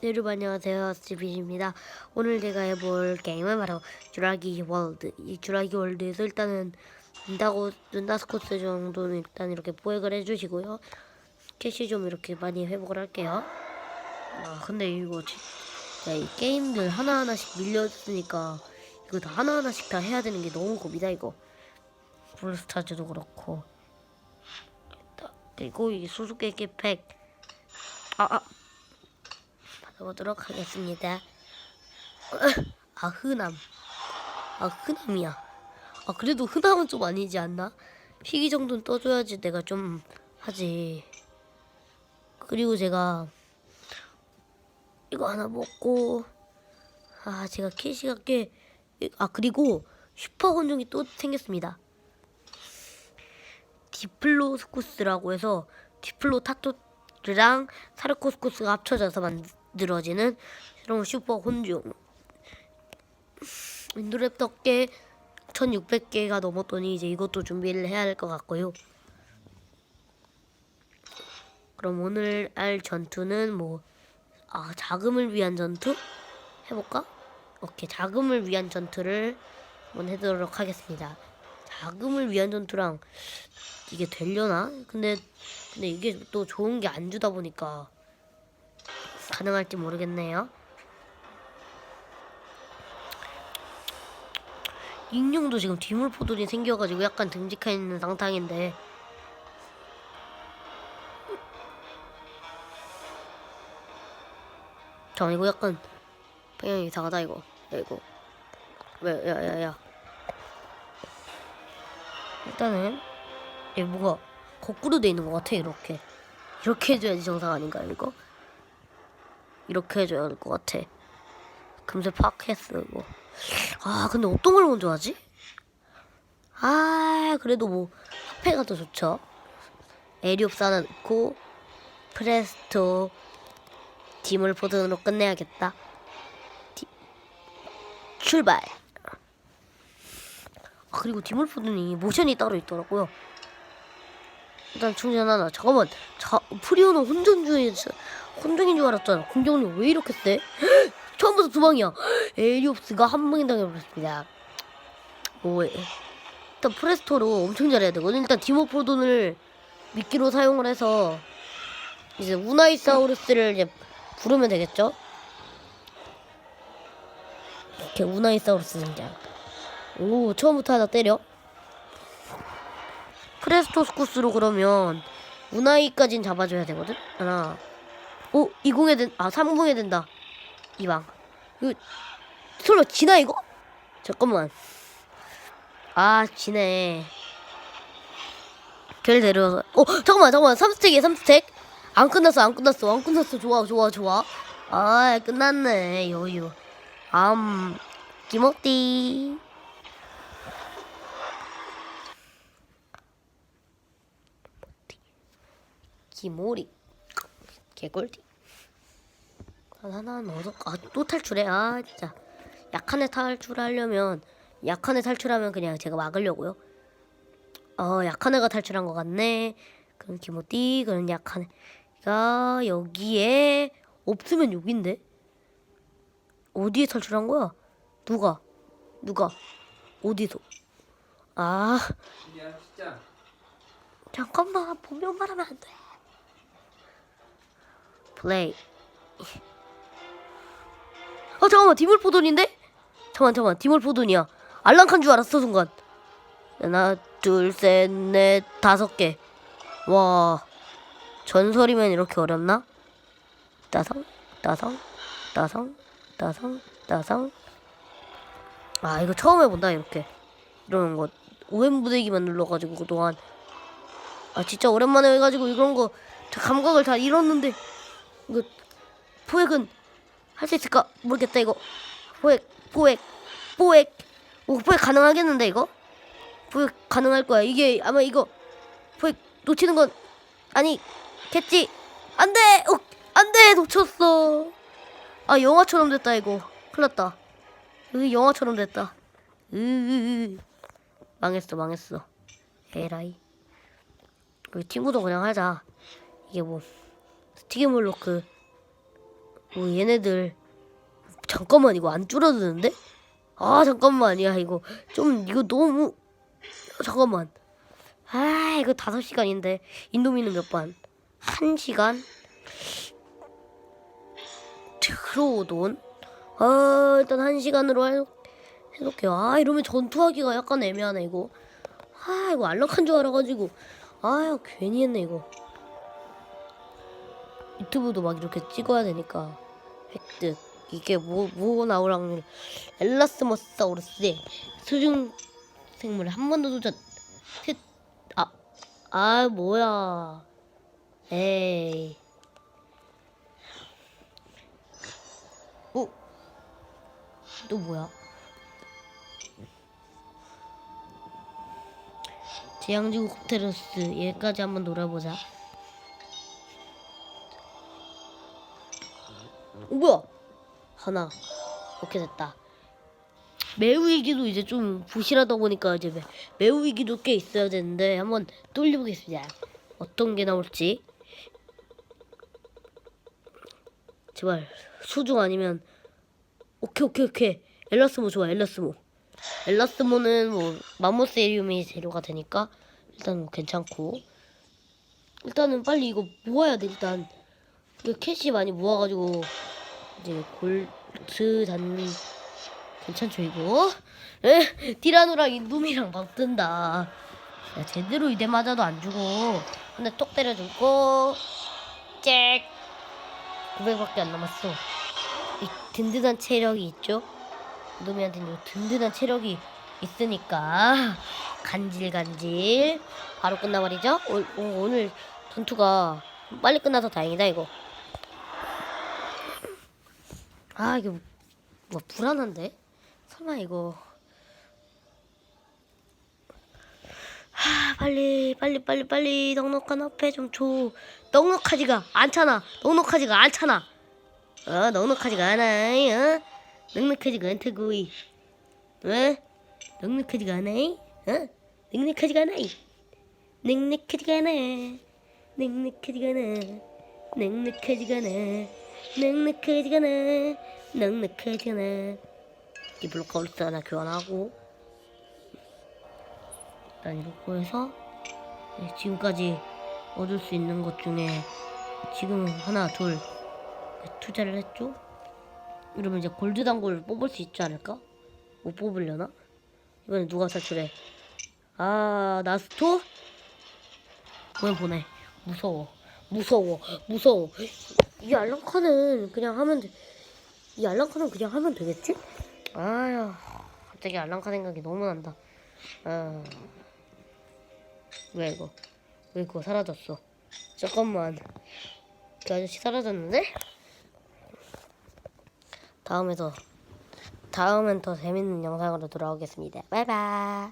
네, 여러분 안녕하세요. 스티비입니다. 오늘 제가 해볼 게임은 바로 주라기 월드. 이 주라기 월드에서 일단은 눈다고 눈다스코스 정도는 일단 이렇게 보획을 해주시고요. 캐시 좀 이렇게 많이 회복을 할게요. 아 근데 이거 진짜 이 게임들 하나하나씩 밀렸으니까 이거 다 하나하나씩 다 해야 되는 게 너무 고비다 이거. 블루스타즈도 그렇고. 그리고 이 수수께끼 팩. 아, 아. 받아보도록 하겠습니다. 아, 흔함. 아, 흔함이야. 아, 그래도 흔함은 좀 아니지 않나? 희귀 정도는 떠줘야지 내가 좀 하지. 그리고 제가 이거 하나 먹고, 아, 제가 캐시가 꽤, 아, 그리고 슈퍼 혼종이 또 생겼습니다. 디플로스쿠스라고 해서 디플로 타토르랑 사르코스쿠스가 합쳐져서 만 들어지는 새로운 슈퍼 혼종 개 1600개가 넘었더니 이제 이것도 준비를 해야 할 것 같고요 그럼 오늘 할 전투는 뭐 아, 자금을 위한 전투? 해볼까? 오케이 자금을 위한 전투를 한번 해보도록 하겠습니다 자금을 위한 전투랑 이게 되려나? 근데 근데 이게 또 좋은 게 안 주다 보니까 가능할지 모르겠네요. 익룡도 지금 뒤물포들이 생겨가지고 약간 듬직해 있는 상황인데. 저 이거 약간 방향이 이상하다 이거. 야 이거. 왜 야야야. 일단은 얘 뭐가 거꾸로 돼 있는 것 같아 이렇게. 이렇게 해줘야지 정상 아닌가요 이거 이렇게 해줘야 될것 같아 금세 파악했어 이거 아 근데 어떤 걸 먼저 하지 아 그래도 뭐 화폐가 더 좋죠 에리옵스 하나 넣고 프레스토 디물 포든으로 끝내야겠다 디... 출발 아, 그리고 디물포든이 모션이 따로 있더라고요. 일단 충전 하나. 잠깐만. 자, 프리오는 혼전주의 혼종인 줄 알았잖아. 공격력 왜 이렇게 세? 처음부터 두 방이야. 에리옵스가 한 방에 당해버렸습니다. 오, 일단 프레스토로 엄청 잘해야 되거든. 일단 디모포돈을 미끼로 사용을 해서 이제 우나이사우루스를 이제 부르면 되겠죠? 이렇게 우나이사우루스 등장. 오 처음부터 하나 때려 프레스토스쿠스로 그러면 우나이까진 잡아줘야 되거든 하나 오 2공에 된 아 3공에 된다. 이방 이거 설마 지나 이거? 잠깐만. 아 지네. 걔를 데려와서 어 잠깐만 잠깐만. 3스택이야 3스택. 안 끝났어 안 끝났어. 안 끝났어. 좋아 좋아 좋아. 아 끝났네. 여유. 암 기모띠. 기모리 개꿀띠 하나 넣어서 아또 탈출해? 아 진짜. 약한 애 탈출하려면 약한 애 탈출하면 그냥 제가 막으려고요? 어 약한 애가 탈출한 것 같네. 그럼 기모띠 그럼 약한 애가 여기에 없으면 여긴데? 어디에 탈출한 거야? 누가? 누가? 어디서? 아. 야 진짜 잠깐만 보면 말하면 안 돼. 플레이. 어 잠깐만 디몰포돈인데? 잠깐 잠깐 디몰포돈이야. 알랑칸 줄 알았어 순간. 하나 둘 셋 넷 다섯 개. 와 전설이면 이렇게 어렵나? 따성 따성 따성 따성 따성. 아 이거 처음 해본다 이렇게 이러는 거. 오웬 부대기만 눌러가지고 그동안 아 진짜 오랜만에 해가지고 이런 거저 감각을 다 잃었는데 이거 포획은 할 수 있을까 모르겠다 이거. 포획 포획 포획. 오 포획 가능하겠는데 이거? 포획 가능할 거야. 이게 아마 이거 포획 놓치는 건 아니 겠지? 안돼! 어, 안돼! 놓쳤어. 아 영화처럼 됐다 이거. 큰일났다. 으 영화처럼 됐다. 으 망했어 망했어. 에라이. 우리 친구도 그냥 하자. 이게 뭐 스티기몰로크 뭐 얘네들 잠깐만 이거 안 줄어드는데? 아 잠깐만 야 이거 좀 이거 너무 잠깐만 아 이거 다섯 시간인데 인도미는 몇 반? 한 시간? 트로돈? 아 일단 한 시간으로 해, 해놓게요 아 이러면 전투하기가 약간 애매하네 이거 아 이거 알락한 줄 알아가지고 아유 괜히 했네 이거 유튜브도 막 이렇게 찍어야 되니까. 획득. 이게 뭐, 뭐 나올 확률? 엘라스모사우루스의 수중 생물 한 번도 도전 셋, 아, 아 뭐야. 에이. 어? 또 뭐야? 제양지구 콥테러스 얘까지 한번 놀아보자 하나. 오케이 됐다. 매우 위기도 이제 좀 부실하다 보니까 이제 매, 매우 위기도 꽤 있어야 되는데 한번 돌려보겠습니다. 어떤 게 나올지. 제발 수중 아니면 오케이 오케이 오케이 엘라스모 좋아 엘라스모 엘라스모는 뭐 마모세리움이 재료가 되니까 일단 뭐 괜찮고 일단은 빨리 이거 모아야 돼 일단 이거 캐시 많이 모아가지고 이제 골 드단 괜찮죠 이거? 에? 티라노랑 인도미랑 막 뜬다 야, 제대로 이대 맞아도 안 주고 근데 톡 때려주고 잭 900밖에 안 남았어 이 든든한 체력이 있죠? 인도미한테는 요 든든한 체력이 있으니까 간질간질 바로 끝나버리죠? 오, 오, 오늘 전투가 빨리 끝나서 다행이다 이거 아 이게 뭐, 뭐 불안한데? 설마 이거. 하 빨리 빨리 빨리 빨리 넉넉한 화폐 좀줘. 넉넉하지가 않잖아. 넉넉하지가 않잖아. 어 넉넉하지가 않아 어? 넉넉하지가 않다고 이. 어? 넉넉하지가 않아 어? 넉넉하지가 않아 이. 넉넉하지가 않아. 넉넉하지가 않아. 넉넉하지가 않아 넉넉하지가 않아 넉넉하지가 않아 이블로카울스 하나 교환하고 일단 이렇게 해서 네, 지금까지 얻을 수 있는 것 중에 지금 하나 둘 네, 투자를 했죠 이러면 이제 골드 단골 뽑을 수 있지 않을까? 못 뽑으려나? 이번엔 누가 탈출해? 아 나스토? 그냥 보내 무서워 무서워 무서워 이 알랑카는 그냥 하면 돼. 이 알랑카는 그냥 하면 되겠지? 아휴 갑자기 알랑카 생각이 너무 난다 아 왜 이거 왜 그거 사라졌어 잠깐만 그 아저씨 사라졌는데? 다음에서 다음엔 더 재밌는 영상으로 돌아오겠습니다 바이바이